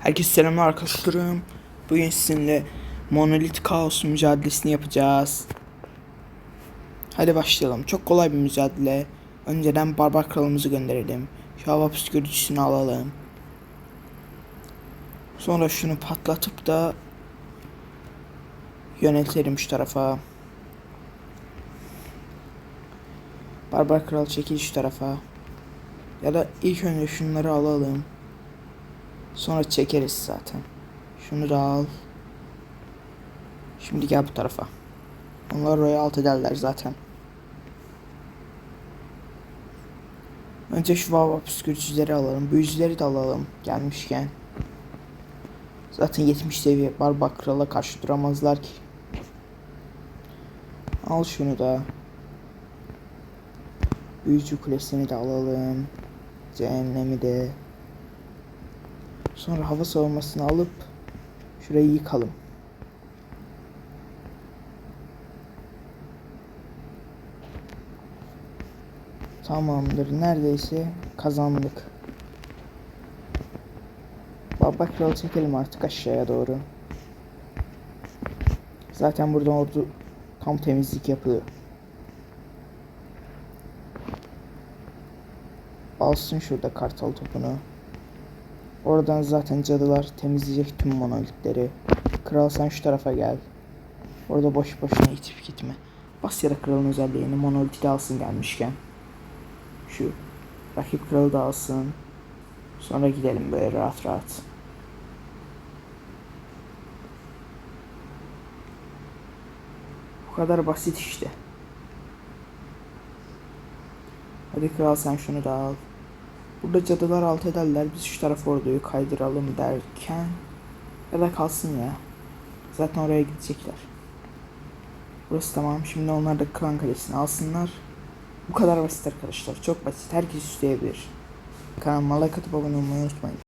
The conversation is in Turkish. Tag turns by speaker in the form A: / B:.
A: Herkese selamlar arkadaşlarım. Bugün sizinle Monolit Kaos mücadelesini yapacağız. Hadi başlayalım. Çok kolay bir mücadele. Önceden barbar kralımızı gönderelim. Şu hava püskürtücüsünü alalım. Sonra şunu patlatıp da yöneltelim şu tarafa. Barbar kral çekil şu tarafa. Ya da ilk önce şunları alalım. Sonra çekeriz zaten. Şunu da al. Şimdi gel bu tarafa. Onlar oraya alt ederler zaten. Önce şu vava püskürtücüleri alalım. Büyücüleri de alalım gelmişken. Zaten 70 seviye var bak krala karşı duramazlar ki. Al şunu da. Büyücü kulesini de alalım. Cehennemi de. Sonra hava savunmasını alıp şurayı yıkalım. Tamamdır. Neredeyse kazandık. Baba kralı çekelim artık aşağıya doğru. Zaten burada ordu tam temizlik yapıyor. Alsın şurada kartal topunu. Oradan zaten cadılar temizleyecek tüm monolitleri. Kral sen şu tarafa gel. Orada boş boşuna itip gitme. Bas da kralın özelliğini monoliti de alsın gelmişken. Şu rakip kralı da alsın. Sonra gidelim böyle rahat rahat. Bu kadar basit işte. Hadi kral sen şunu da al. Burada cadılar alt ederler. Biz şu tarafa orduyu kaydıralım derken ya da kalsın ya. Zaten oraya gidecekler. Burası tamam. Şimdi onlar da klan kalesini alsınlar. Bu kadar basit arkadaşlar. Çok basit. Herkes isteyebilir. Kanalıma like atıp abone olmayı unutmayın.